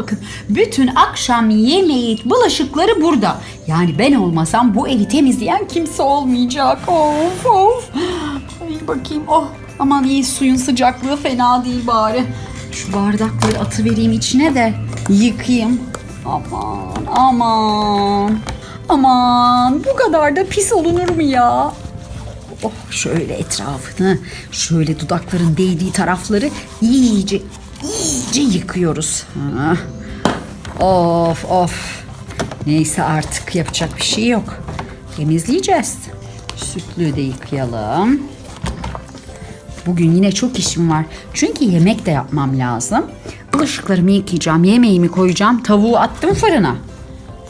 Bakın bütün akşam yemeği, bulaşıkları burada. Yani ben olmasam bu evi temizleyen kimse olmayacak. Of of. Ay bakayım oh. Aman iyi suyun sıcaklığı fena değil bari. Şu bardakları atıvereyim içine de yıkayayım. Aman aman. Aman bu kadar da pis olunur mu ya? Oh şöyle etrafını, şöyle dudakların değdiği tarafları iyice, iyice yıkıyoruz. Ha. Of of. Neyse artık yapacak bir şey yok. Temizleyeceğiz. Sütlüğü de yıkayalım. Bugün yine çok işim var. Çünkü yemek de yapmam lazım. Bulaşıklarımı yıkayacağım, yemeğimi koyacağım. Tavuğu attım fırına.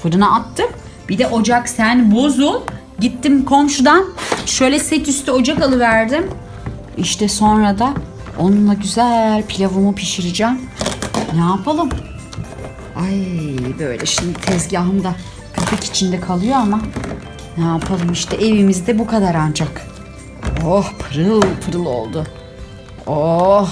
Fırına attım. Bir de ocak sen bozul. Gittim komşudan şöyle set üstü ocak alıverdim. İşte sonra da onunla güzel pilavımı pişireceğim. Ne yapalım? Ay böyle şimdi tezgahımda köpek içinde kalıyor ama ne yapalım işte evimizde bu kadar ancak. Oh pırıl pırıl oldu. Oh.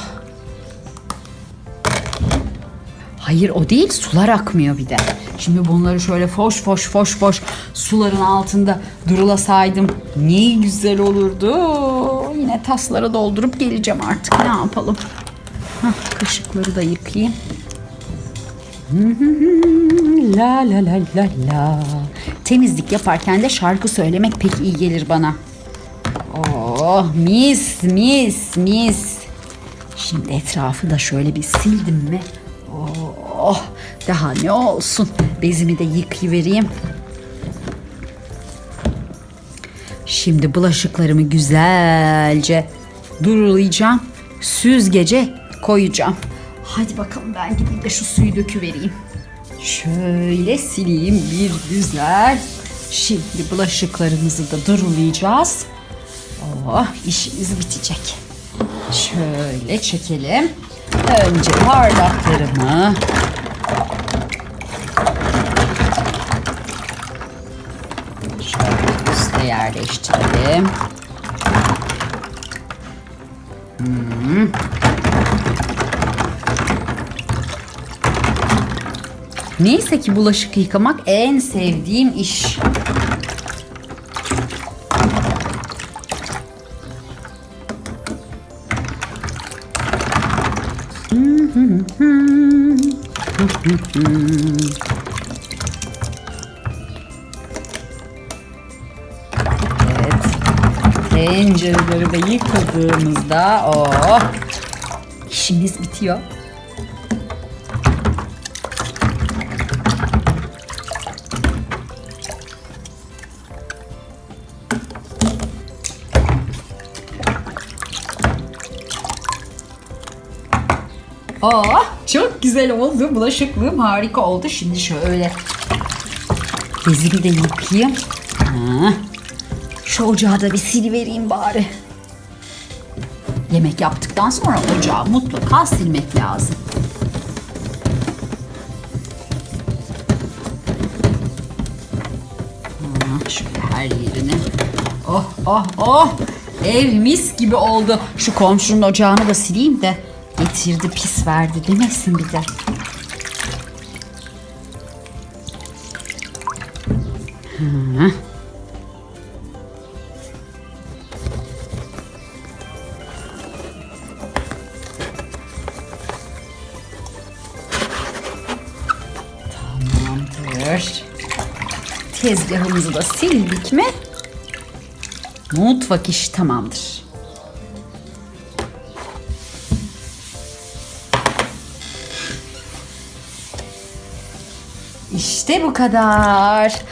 Hayır o değil sular akmıyor bir de. Şimdi bunları şöyle foş foş foş foş suların altında durulasaydım ne güzel olurdu. Yine tasları doldurup geleceğim artık ne yapalım. Hah, kaşıkları da yıkayayım. La la la la la. Temizlik yaparken de şarkı söylemek pek iyi gelir bana. Oh mis mis mis. Şimdi etrafı da şöyle bir sildim mi? Oh daha ne olsun. Bezimi de yıkayıvereyim. Şimdi bulaşıklarımı güzelce durulayacağım. Süzgece koyacağım. Hadi bakalım ben gideyim de şu suyu döküvereyim. Şöyle sileyim bir güzel. Şimdi bulaşıklarımızı da durulayacağız. Oh işimiz bitecek. Şöyle çekelim. Önce bardaklarımı şöyle üste yerleştirelim. Hmm. Neyse ki bulaşık yıkamak en sevdiğim iş. Evet. Tencereleri de yıkadığımızda oh, işimiz bitiyor. Oh çok güzel oldu. Bulaşıklığım harika oldu. Şimdi şöyle bezimi de yıkayayım. Ha. Şu ocağı da bir silivereyim bari. Yemek yaptıktan sonra ocağı mutlaka silmek lazım. Şöyle her yerini. Oh oh oh. Ev mis gibi oldu. Şu komşunun ocağını da sileyim de getirdi pis verdi demesin bir de. Hı. Tamamdır. Tezgahımızı da sildik mi? Mutfak işi tamamdır. İşte bu kadar.